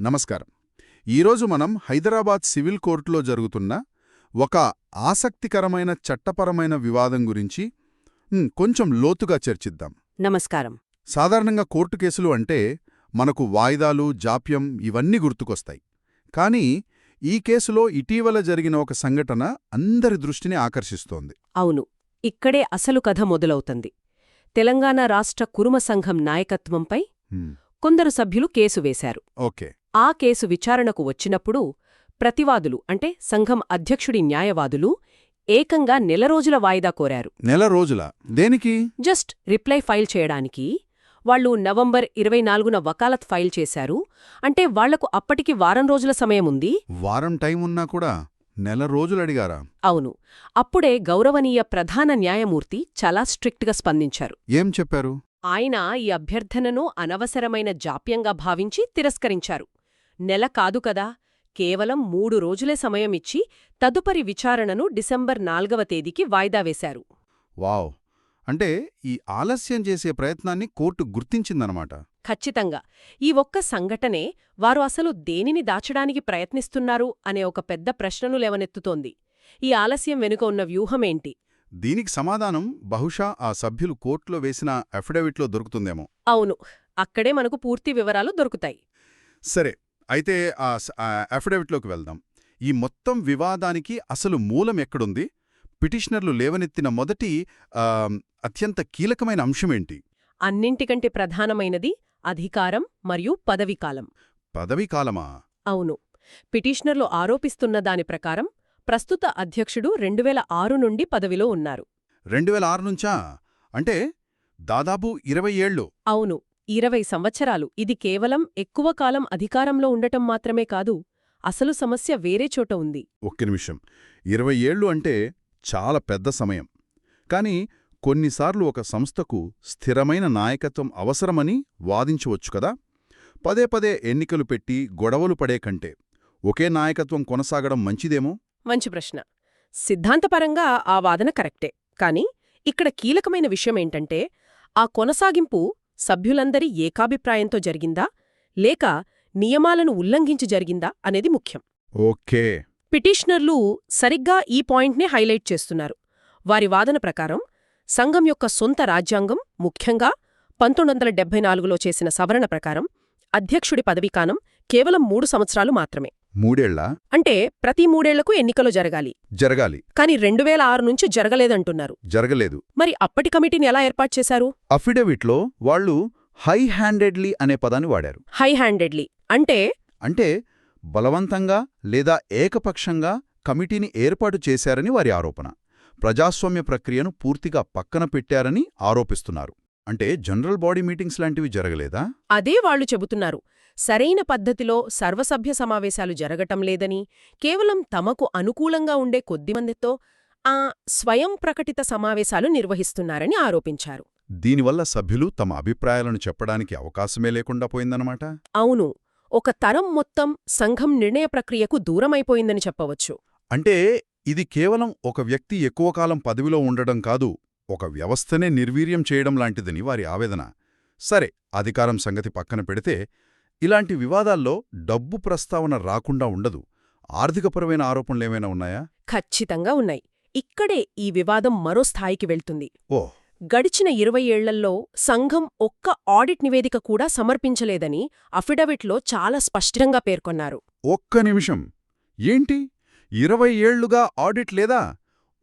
నమస్కారం. ఈరోజు మనం హైదరాబాద్ సివిల్ కోర్టులో జరుగుతున్న ఒక ఆసక్తికరమైన చట్టపరమైన వివాదం గురించి కొంచెం లోతుగా చర్చిద్దాం. నమస్కారం. సాధారణంగా కోర్టు కేసులు అంటే మనకు వాయిదాలు జాప్యం ఇవన్నీ గుర్తుకొస్తాయి. కానీ ఈ కేసులో ఇటీవల జరిగిన ఒక సంఘటన అందరి దృష్టిని ఆకర్షిస్తోంది. అవును. ఇక్కడే అసలు కథ మొదలవుతుంది. తెలంగాణ రాష్ట్ర కురుమ సంఘం నాయకత్వంపై కొందరు సభ్యులు కేసు వేశారు. ఓకే. ఆ కేసు విచారణకు వచ్చినప్పుడు ప్రతివాదులు అంటే సంఘం అధ్యక్షుడి న్యాయవాదులు ఏకంగా నెల రోజుల వాయిదా కోరారు. నెల రోజుల? దేనికి? జస్ట్ రిప్లై ఫైల్ చేయడానికి వాళ్ళు నవంబర్ ఇరవై నాలుగున వకాలత్ ఫైల్ చేశారు. అంటే వాళ్ళకు అప్పటికి వారం రోజుల సమయముంది వారం టైం ఉన్నా కూడా నెల రోజులు అడిగారా? అవును. అప్పుడే గౌరవనీయ ప్రధాన న్యాయమూర్తి చాలా స్ట్రిక్ట్గా స్పందించారు. ఏం చెప్పారు? ఆయన ఈ అభ్యర్థనను అనవసరమైన జాప్యంగా భావించి తిరస్కరించారు. నెల కాదు కదా. కేవలం మూడు రోజులే సమయమిచ్చి తదుపరి విచారణను డిసెంబర్ నాల్గవ తేదీకి వాయిదా వేశారు. వావ్! అంటే ఈ ఆలస్యం చేసే ప్రయత్నాన్ని కోర్టు గుర్తించిందనమాట ఖచ్చితంగా. ఈ ఒక్క సంఘటనే వారు అసలు దేనిని దాచడానికి ప్రయత్నిస్తున్నారు అనే ఒక పెద్ద ప్రశ్నను లేవనెత్తుతోంది. ఈ ఆలస్యం వెనుక ఉన్న వ్యూహమేంటి దీనికి సమాధానం బహుశా ఆ సభ్యులు కోర్టులో వేసిన అఫిడవిట్లో దొరుకుతుందేమో. అవును. అక్కడే మనకు పూర్తి వివరాలు దొరుకుతాయి. సరే. అయితే ఆ అఫిడవిట్లోకి వెళ్దాం. ఈ మొత్తం వివాదానికి అసలు మూలం ఎక్కడుంది? పిటిషనర్లు లేవనెత్తిన మొదటి అత్యంత కీలకమైన అంశమేంటి? అన్నింటికంటే ప్రధానమైనది అధికారం మరియు పదవీకాలం పదవీ కాలమా? అవును. పిటిషనర్లు ఆరోపిస్తున్న దాని ప్రకారం ప్రస్తుత అధ్యక్షుడు రెండువేల ఆరు నుండి పదవిలో ఉన్నారు. రెండు వేల ఆరు నుంచా? అంటే దాదాపు ఇరవై ఏళ్ళు. అవును. ఇరవై సంవత్సరాలు. ఇది కేవలం ఎక్కువ కాలం అధికారంలో ఉండటం మాత్రమే కాదు అసలు సమస్య వేరే చోట ఉంది. ఒక్క నిమిషం. ఇరవై ఏళ్ళు అంటే చాలా పెద్ద సమయం. కానీ కొన్నిసార్లు ఒక సంస్థకు స్థిరమైన నాయకత్వం అవసరమని వాదించవచ్చు కదా? పదే పదే ఎన్నికలు పెట్టి గొడవలు పడే కంటే ఒకే నాయకత్వం కొనసాగడం మంచిదేమో? మంచి ప్రశ్న. సిద్ధాంతపరంగా ఆ వాదన కరెక్టే. కాని ఇక్కడ కీలకమైన విషయమేంటంటే ఆ కొనసాగింపు సభ్యులందరి ఏకాభిప్రాయంతో జరిగిందా? లేక నియమాలను ఉల్లంఘించి జరిగిందా? అనేది ముఖ్యం. ఓకే. పిటిషనర్లు సరిగ్గా ఈ పాయింట్నే హైలైట్ చేస్తున్నారు. వారి వాదన ప్రకారం సంఘం యొక్క సొంత రాజ్యాంగం ముఖ్యంగా పంతొమ్మిది వందల డెబ్బై నాలుగులో చేసిన సవరణ ప్రకారం అధ్యక్షుడి పదవీకాలం కేవలం మూడు సంవత్సరాలు మాత్రమే. మూడేళ్ళ అంటే ప్రతి మూడేళ్ళకు ఎన్నికలు జరగాలి. జరగాలి. కాని రెండు వేల ఆరు నుంచి జరగలేదంటున్నారు. జరగలేదు. మరి అప్పటి కమిటీని ఎలా ఏర్పాటు చేశారు? అఫిడవిట్లో వాళ్ళు హై హ్యాండెడ్లీ అనే పదాన్ని వాడారు. High handedly. అంటే? అంటే బలవంతంగా లేదా ఏకపక్షంగా కమిటీని ఏర్పాటు చేశారని వారి ఆరోపణ. ప్రజాస్వామ్య ప్రక్రియను పూర్తిగా పక్కన పెట్టారని ఆరోపిస్తున్నారు. అంటే జనరల్ బాడీ మీటింగ్స్ లాంటివి జరగలేదా? అదే వాళ్ళు చెబుతున్నారు. సరైన పద్ధతిలో సర్వసభ్య సమావేశాలు జరగటం లేదని కేవలం తమకు అనుకూలంగా ఉండే కొద్దిమందితో ఆ స్వయం ప్రకటిత సమావేశాలు నిర్వహిస్తున్నారని ఆరోపించారు. దీనివల్ల సభ్యులు తమ అభిప్రాయాలను చెప్పడానికి అవకాశమే లేకుండా పోయిందన్నమాట? అవును. ఒక తరం మొత్తం సంఘం నిర్ణయ ప్రక్రియకు దూరమైపోయిందని చెప్పవచ్చు. అంటే ఇది కేవలం ఒక వ్యక్తి ఎక్కువ కాలం పదవిలో ఉండడం కాదు ఒక వ్యవస్థనే నిర్వీర్యం చేయడం లాంటిదని వారి ఆవేదన. సరే అధికారం సంగతి పక్కన పెడితే ఇలాంటి వివాదాల్లో డబ్బు ప్రస్తావన రాకుండా ఉండదు. ఆర్థికపరమైన ఆరోపణలేమైనా ఉన్నాయా? ఖచ్చితంగా ఉన్నాయి. ఇక్కడే ఈ వివాదం మరో స్థాయికి వెళ్తుంది. ఓ. గడిచిన ఇరవై ఏళ్ళల్లో సంఘం ఒక్క ఆడిట్ నివేదిక కూడా సమర్పించలేదని అఫిడవిట్లో చాలా స్పష్టంగా పేర్కొన్నారు. ఒక్క నిమిషం. ఏంటి? ఇరవై ఏళ్ళుగా ఆడిట్ లేదా?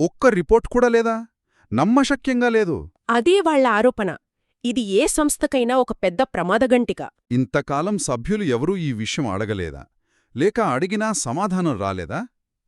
ఒక్క రిపోర్ట్ కూడా లేదా? నమ్మశక్యంగా లేదు. అదే వాళ్ళ ఆరోపణ. ఇది ఏ సంస్థకైనా ఒక పెద్ద ప్రమాదగంటిక. ఇంతకాలం సభ్యులు ఎవరూ ఈ విషయం అడగలేదా? లేక అడిగినా సమాధానం రాలేదా?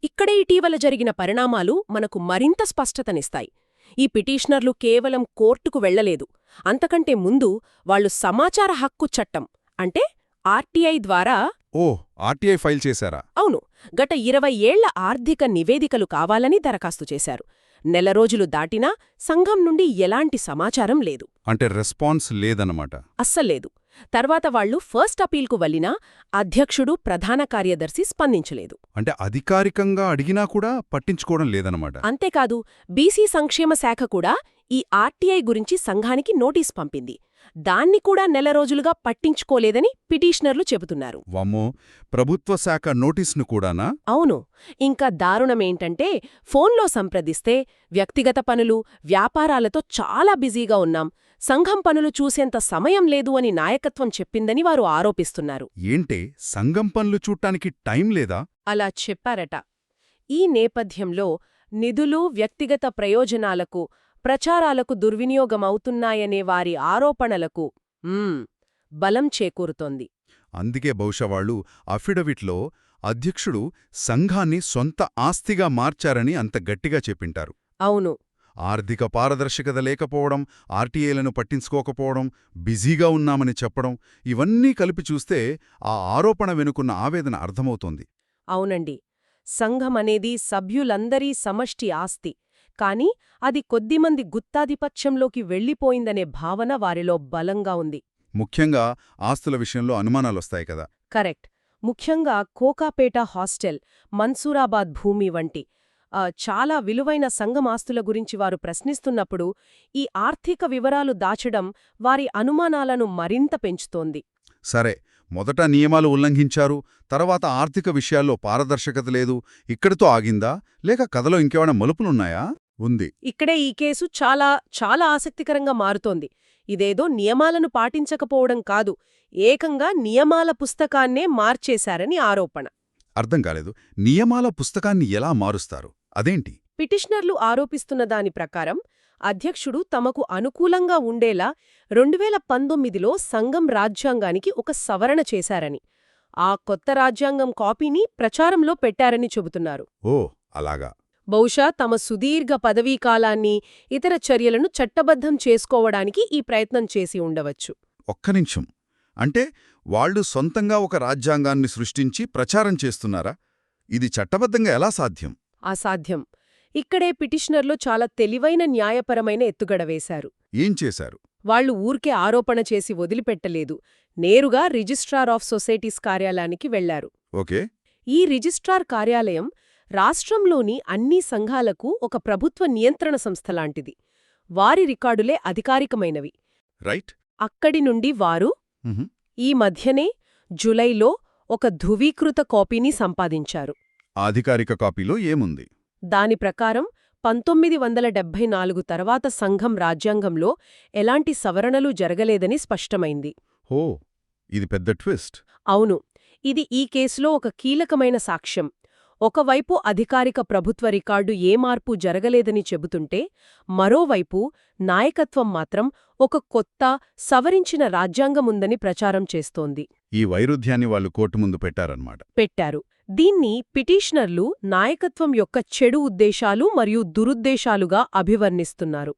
ఇక్కడే ఇటీవల జరిగిన పరిణామాలు మనకు మరింత స్పష్టతనిస్తాయి. ఈ పిటిషనర్లు కేవలం కోర్టుకు వెళ్ళలేదు అంతకంటే ముందు వాళ్ళు సమాచార హక్కు చట్టం అంటే ఆర్టీఐ ద్వారా ఓ ఆర్టీఐ ఫైల్ చేశారా? అవును గత ఇరవై ఏళ్ళ ఆర్థిక నివేదికలు కావాలని దరఖాస్తు చేశారు. నెల రోజులు దాటినా సంఘం నుండి ఎలాంటి సమాచారం లేదు. అంటే రెస్పాన్స్ లేదన్నమాట. అస్సల్లేదు తర్వాత వాళ్ళు ఫస్ట్ అపీల్కు వెళ్ళినా అధ్యక్షుడు ప్రధాన కార్యదర్శి స్పందించలేదు. అంటే అధికారికంగా అడిగినా కూడా పట్టించుకోవడం లేదన్నమాట. అంతేకాదు బీసీ సంక్షేమ శాఖ కూడా ఈ ఆర్టీఐ గురించి సంఘానికి నోటీస్ పంపింది. దాన్ని కూడా నెల రోజులుగా పట్టించుకోలేదని పిటిషనర్లు చెబుతున్నారు. వమ్మో ప్రభుత్వ శాఖ నోటీసును కూడానా? అవును. ఇంకా దారుణమేంటంటే ఫోన్లో సంప్రదిస్తే వ్యక్తిగత పనులు వ్యాపారాలతో చాలా బిజీగా ఉన్నాం. సంఘం పనులు చూసేంత సమయం లేదు అని నాయకత్వం చెప్పిందని వారు ఆరోపిస్తున్నారు. ఏంటే సంఘం పనులు చూట్టానికి టైం లేదా? అలా చెప్పారట. ఈ నేపథ్యంలో నిధులు వ్యక్తిగత ప్రయోజనాలకు ప్రచారాలకు దుర్వినియోగమవుతున్నాయనే వారి ఆరోపణలకు బలం చేకూరుతోంది. అందుకే బహుశా వాళ్ళు అఫిడవిట్లో అధ్యక్షుడు సంఘాన్ని సొంత ఆస్తిగా మార్చారని అంత గట్టిగా చెప్పింటారు. అవును. ఆర్థిక పారదర్శకత లేకపోవడం ఆర్టీఏలను పట్టించుకోకపోవడం బిజీగా ఉన్నామని చెప్పడం ఇవన్నీ కలిపి చూస్తే ఆ ఆరోపణ వెనుకున్న ఆవేదన అర్థమవుతోంది. అవునండి. సంఘమనేది సభ్యులందరీ సమష్టి ఆస్తి. కాని అది కొద్దిమంది గుత్తాధిపత్యంలోకి వెళ్ళిపోయిందనే భావన వారిలో బలంగా ఉంది. ముఖ్యంగా ఆస్తుల విషయంలో అనుమానాలొస్తాయి కదా. కరెక్ట్. ముఖ్యంగా కోకాపేట హాస్టల్ మన్సూరాబాద్ భూమి వంటి చాలా విలువైన సంఘమాస్తుల గురించి వారు ప్రశ్నిస్తున్నప్పుడు ఈ ఆర్థిక వివరాలు దాచడం వారి అనుమానాలను మరింత పెంచుతోంది. సరే మొదట నియమాలు ఉల్లంఘించారు తర్వాత ఆర్థిక విషయాల్లో పారదర్శకత లేదు ఇక్కడితో ఆగిందా? లేక కథలో ఇంకేమైనా మలుపులున్నాయా? ఉంది. ఇక్కడే ఈ కేసు చాలా చాలా ఆసక్తికరంగా మారుతోంది. ఇదేదో నియమాలను పాటించకపోవడం కాదు ఏకంగా నియమాల పుస్తకాన్నే మార్చేశారని ఆరోపణ. అర్థం కాలేదు. నియమాల పుస్తకాన్ని ఎలా మారుస్తారు? అదేంటి? పిటిషనర్లు ఆరోపిస్తున్న దాని ప్రకారం అధ్యక్షుడు తమకు అనుకూలంగా ఉండేలా రెండువేల పంతొమ్మిదిలో సంఘం రాజ్యాంగానికి ఒక సవరణ చేశారని ఆ కొత్త రాజ్యాంగం కాపీని ప్రచారంలో పెట్టారని చెబుతున్నారు. ఓ అలాగా. బహుశా తమ సుదీర్ఘ పదవీకాలాన్ని ఇతర చర్యలను చట్టబద్ధం చేసుకోవడానికి ఈ ప్రయత్నం చేసి ఉండవచ్చు. ఒక్క నిమిషం. అంటే వాళ్ళు సొంతంగా ఒక రాజ్యాంగాన్ని సృష్టించి ప్రచారం చేస్తున్నారా? ఇది చట్టబద్ధంగా ఎలా సాధ్యం? అసాధ్యం. ఇక్కడే పిటిషనర్లు చాలా తెలివైన న్యాయపరమైన ఎత్తుగడ వేశారు. ఏం చేశారు? వాళ్ళు ఊరికే ఆరోపణ చేసి వదిలిపెట్టలేదు. నేరుగా రిజిస్ట్రార్ ఆఫ్ సొసైటీస్ కార్యాలయానికి వెళ్ళారు. ఓకే. ఈ రిజిస్ట్రార్ కార్యాలయం రాష్ట్రంలోని అన్ని సంఘాలకు ఒక ప్రభుత్వ నియంత్రణ సంస్థ లాంటిది. వారి రికార్డులే అధికారికమైనవి. రైట్. అక్కడి నుండి వారు. ఈ మధ్యనే జులైలో ఒక ధృవీకృత కాపీని సంపాదించారు. ఆ అధికారిక కాపీలో ఏముంది? దాని ప్రకారం పంతొమ్మిది వందల డెబ్బై నాలుగు తర్వాత సంఘం రాజ్యాంగంలో ఎలాంటి సవరణలు జరగలేదని స్పష్టమైంది. హో ఇది పెద్ద ట్విస్ట్. అవును ఇది ఈ కేసులో ఒక కీలకమైన సాక్ష్యం. ఒకవైపు అధికారిక ప్రభుత్వ రికార్డు ఏ మార్పు జరగలేదని చెబుతుంటే మరోవైపు నాయకత్వం మాత్రం ఒక కొత్త సవరించిన రాజ్యాంగముందని ప్రచారం చేస్తోంది. ఈ వైరుధ్యాన్ని వాళ్ళు కోర్టు ముందు పెట్టారన్నమాట. పెట్టారు. దీన్ని పిటిషనర్లు నాయకత్వం యొక్క చెడు ఉద్దేశాలు మరియు దురుద్దేశాలుగా అభివర్ణిస్తున్నారు.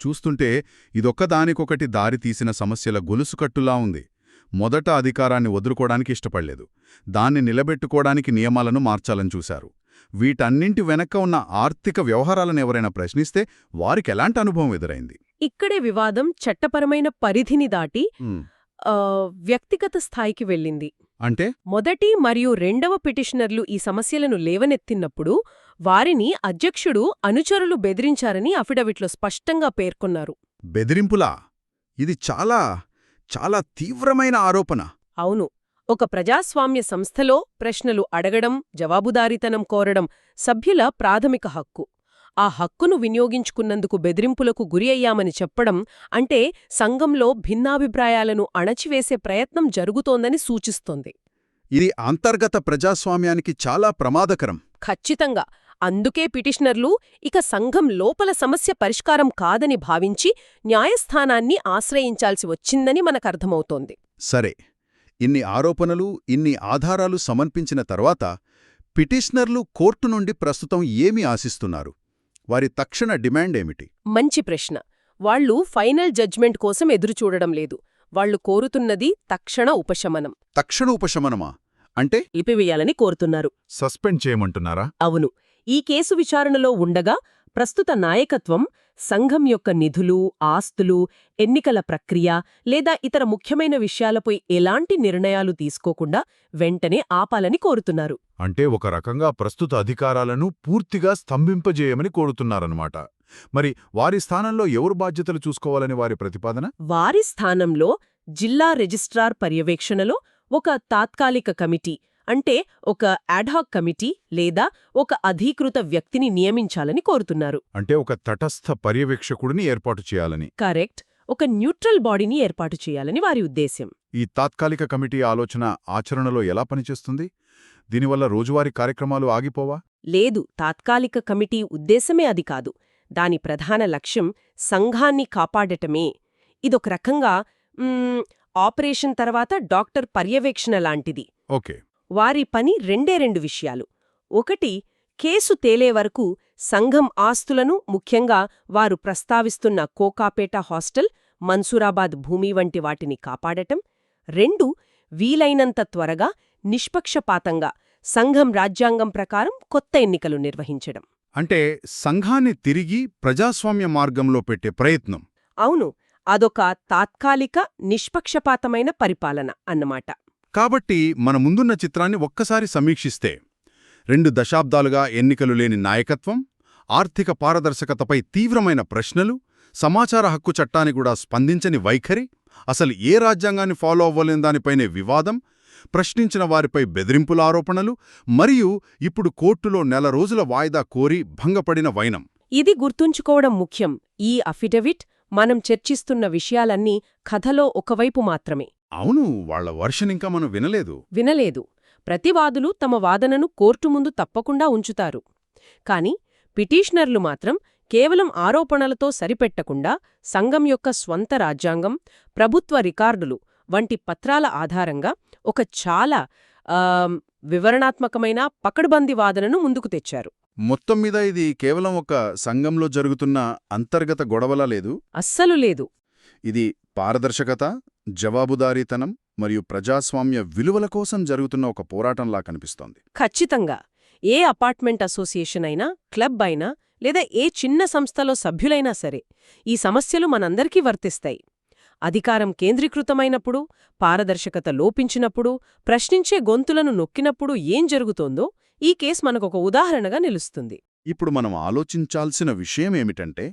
చూస్తుంటే ఇదొక్కదానికొకటి దారి తీసిన సమస్యల గొలుసుకట్టులా ఉంది. మొదట అధికారాన్ని వదులుకోవడానికి ఇష్టపడలేదు. దాన్ని నిలబెట్టుకోవడానికి నియమాలను మార్చాలని చూశారు. వీటన్నింటి వెనక్క ఉన్న ఆర్థిక వ్యవహారాలను ఎవరైనా ప్రశ్నిస్తే వారికెలాంటి అనుభవం ఎదురైంది? ఇక్కడే వివాదం చట్టపరమైన పరిధిని దాటి వ్యక్తిగత స్థాయికి వెళ్ళింది. అంటే? మొదటి మరియు రెండవ పిటిషనర్లు ఈ సమస్యలను లేవనెత్తినప్పుడు వారిని అధ్యక్షుడు అనుచరులు బెదిరించారని అఫిడవిట్లో స్పష్టంగా పేర్కొన్నారు. బెదిరింపులా? ఇది చాలా చాలా తీవ్రమైన ఆరోపణ. అవును. ఒక ప్రజాస్వామ్య సంస్థలో ప్రశ్నలు అడగడం జవాబుదారీతనం కోరడం సభ్యుల ప్రాథమిక హక్కు. ఆ హక్కును వినియోగించుకున్నందుకు బెదిరింపులకు గురి అయ్యామని చెప్పడం అంటే సంఘంలో భిన్నాభిప్రాయాలను అణచివేసే ప్రయత్నం జరుగుతోందని సూచిస్తోంది. ఇది అంతర్గత ప్రజాస్వామ్యానికి చాలా ప్రమాదకరం. ఖచ్చితంగా. అందుకే పిటిషనర్లు ఇక సంఘం లోపల సమస్య పరిష్కారం కాదని భావించి న్యాయస్థానాన్ని ఆశ్రయించాల్సి వచ్చిందని మనకర్థమవుతోంది. సరే ఇన్ని ఆరోపణలు ఇన్ని ఆధారాలు సమర్పించిన తర్వాత పిటిషనర్లు కోర్టు నుండి ప్రస్తుతం ఏమి ఆశిస్తున్నారు? వారి తక్షణ డిమాండ్ ఏమిటి? మంచి ప్రశ్న. వాళ్ళు ఫైనల్ జడ్జ్మెంట్ కోసం ఎదురుచూడడం లేదు. వాళ్ళు కోరుతున్నది తక్షణ ఉపశమనం. తక్షణ ఉపశమనమా? అంటే? నిలిపివేయాలని కోరుతున్నారు. సస్పెండ్ చేయమంటున్నారా? అవును. ఈ కేసు విచారణలో ఉండగా ప్రస్తుత నాయకత్వం సంఘం యొక్క నిధులు ఆస్తులు ఎన్నికల ప్రక్రియ లేదా ఇతర ముఖ్యమైన విషయాలపై ఎలాంటి నిర్ణయాలు తీసుకోకుండా వెంటనే ఆపాలని కోరుతున్నారు. అంటే ఒక రకంగా ప్రస్తుత అధికారాలను పూర్తిగా స్తంభింపజేయమని కోరుతున్నారన్నమాట. మరి వారి స్థానంలో ఎవరు బాధ్యతలు చూసుకోవాలని వారి ప్రతిపాదన? వారి స్థానంలో జిల్లా రిజిస్ట్రార్ పర్యవేక్షణలో ఒక తాత్కాలిక కమిటీ అంటే ఒక అడ్హాక్ కమిటీ లేదా ఒక అధీకృత వ్యక్తిని నియమించాలని కోరుతున్నారు. అంటే ఒక తటస్థ పర్యవేక్షకుడిని ఏర్పాటు చేయాలని. కరెక్ట్ ఒక న్యూట్రల్ బాడీని ఏర్పాటు చేయాలని వారి ఉద్దేశ్యం. ఈ తాత్కాలిక కమిటీ ఆలోచన ఆచరణలో ఎలా పనిచేస్తుంది? దీనివల్ల రోజువారీ కార్యక్రమాలు ఆగిపోవా? లేదు తాత్కాలిక కమిటీ ఉద్దేశమే అది కాదు. దాని ప్రధాన లక్ష్యం సంఘాన్ని కాపాడటమే. ఇదొక రకంగా ఆపరేషన్ తర్వాత డాక్టర్ పర్యవేక్షణ లాంటిది. ఓకే. వారి పని రెండే రెండు విషయాలు. ఒకటి కేసు తేలే వరకు సంఘం ఆస్తులను ముఖ్యంగా వారు ప్రస్తావిస్తున్న కోకాపేట హాస్టల్ మన్సూరాబాద్ భూమి వంటి వాటిని కాపాడటం. రెండు వీలైనంత త్వరగా నిష్పక్షపాతంగా సంఘం రాజ్యాంగం ప్రకారం కొత్త ఎన్నికలు నిర్వహించడం. అంటే సంఘాన్ని తిరిగి ప్రజాస్వామ్య మార్గంలో పెట్టే ప్రయత్నం. అవును అదొక తాత్కాలిక నిష్పక్షపాతమైన పరిపాలన అన్నమాట. కాబట్టి మన ముందున్న చిత్రాన్ని ఒక్కసారి సమీక్షిస్తే రెండు దశాబ్దాలుగా ఎన్నికలు లేని నాయకత్వం ఆర్థిక పారదర్శకతపై తీవ్రమైన ప్రశ్నలు సమాచార హక్కు చట్టాన్ని కూడా స్పందించని వైఖరి అసలు ఏ రాజ్యాంగాన్ని ఫాలో అవ్వలేని దానిపైనే వివాదం ప్రశ్నించిన వారిపై బెదిరింపుల ఆరోపణలు మరియు ఇప్పుడు కోర్టులో నెల రోజుల వాయిదా కోరి భంగపడిన వైనం. ఇది గుర్తుంచుకోవడం ముఖ్యం. ఈ అఫిడవిట్ మనం చర్చిస్తున్న విషయాలన్నీ కథలో ఒకవైపు మాత్రమే. అవును వాళ్ళ వర్షన్ ఇంకా మనం వినలేదు. వినలేదు. ప్రతివాదులు తమ వాదనను కోర్టు ముందు తప్పకుండా ఉంచుతారు. కాని పిటీషనర్లు మాత్రం కేవలం ఆరోపణలతో సరిపెట్టకుండా సంఘం యొక్క స్వంత రాజ్యాంగం ప్రభుత్వ రికార్డులు వంటి పత్రాల ఆధారంగా ఒక చాలా వివరణాత్మకమైన పకడ్బందీ వాదనను ముందుకు తెచ్చారు. మొత్తం మీద ఇది కేవలం ఒక సంఘంలో జరుగుతున్న అంతర్గత గొడవలా లేదు? అస్సలు లేదు. ఇది పారదర్శకత జవాబుదారీతనం మరియు ప్రజాస్వామ్య విలువల కోసం జరుగుతున్న ఒక పోరాటంలా కనిపిస్తోంది. ఖచ్చితంగా. ఏ అపార్ట్మెంట్ అసోసియేషన్ అయినా క్లబ్ అయినా లేదా ఏ చిన్న సంస్థలో సభ్యులైనా సరే ఈ సమస్యలు మనందరికీ వర్తిస్తాయి. అధికారం కేంద్రీకృతమైనప్పుడు పారదర్శకత లోపించినప్పుడు ప్రశ్నించే గొంతులను నొక్కినప్పుడు ఏం జరుగుతోందో ఈ కేస్ మనకొక ఉదాహరణగా నిలుస్తుంది. ఇప్పుడు మనం ఆలోచించాల్సిన విషయమేమిటంటే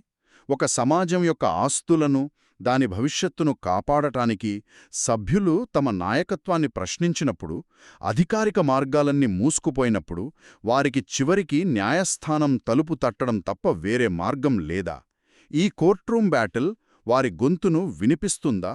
ఒక సమాజం యొక్క ఆస్తులను దాని భవిష్యత్తును కాపాడటానికి సభ్యులు తమ నాయకత్వాన్ని ప్రశ్నించినప్పుడు అధికారిక మార్గాలన్నీ మూసుకుపోయినప్పుడు వారికి చివరికి న్యాయస్థానం తలుపు తట్టడం తప్ప వేరే మార్గం లేదా. ఈ కోర్ట్రూమ్ బ్యాటిల్ వారి గొంతును వినిపిస్తుందా?